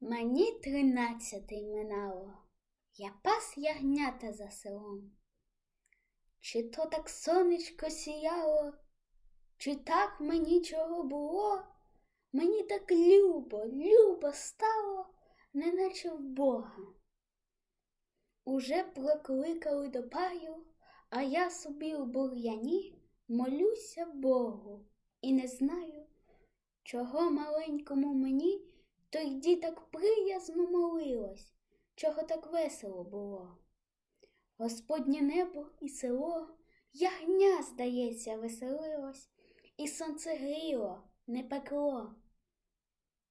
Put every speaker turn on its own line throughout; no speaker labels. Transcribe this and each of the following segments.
Мені тринадцятий минало, я пас ягнята за селом. Чи то так сонечко сіяло, чи так мені чого було, мені так любо, любо стало, неначе в Бога. Уже прокликали до паю, а я собі у бур'яні молюся Богу і не знаю, чого маленькому мені тоді так приязно молилось, чого так весело було. Господнє небо і село, ягня, здається, веселилось, і сонце гріло, не пекло.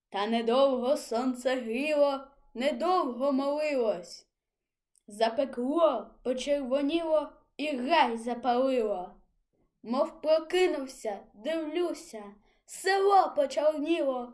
Та недовго сонце гріло, недовго молилось. Запекло, почервоніло і рай запалило. Мов прокинувся, дивлюся, село почорніло,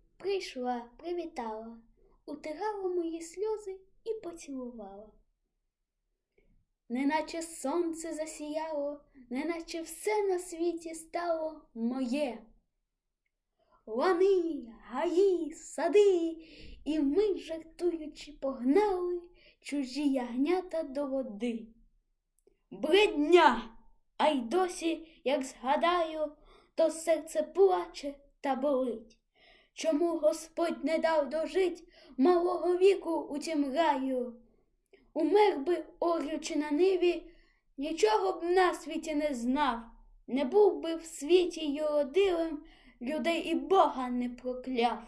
прийшла, привітала, утирала мої сльози і поцілувала. Неначе сонце засіяло, неначе все на світі стало моє. Лани, гаї, сади, і ми, жартуючи, погнали чужі ягнята до води.
Бредня, а й досі, як згадаю, то серце плаче та болить. Чому Господь не дав дожить малого віку у тім раю? Умер би, орючи на ниві, нічого б на світі не знав, не був би в світі юродивим, людей і Бога не прокляв.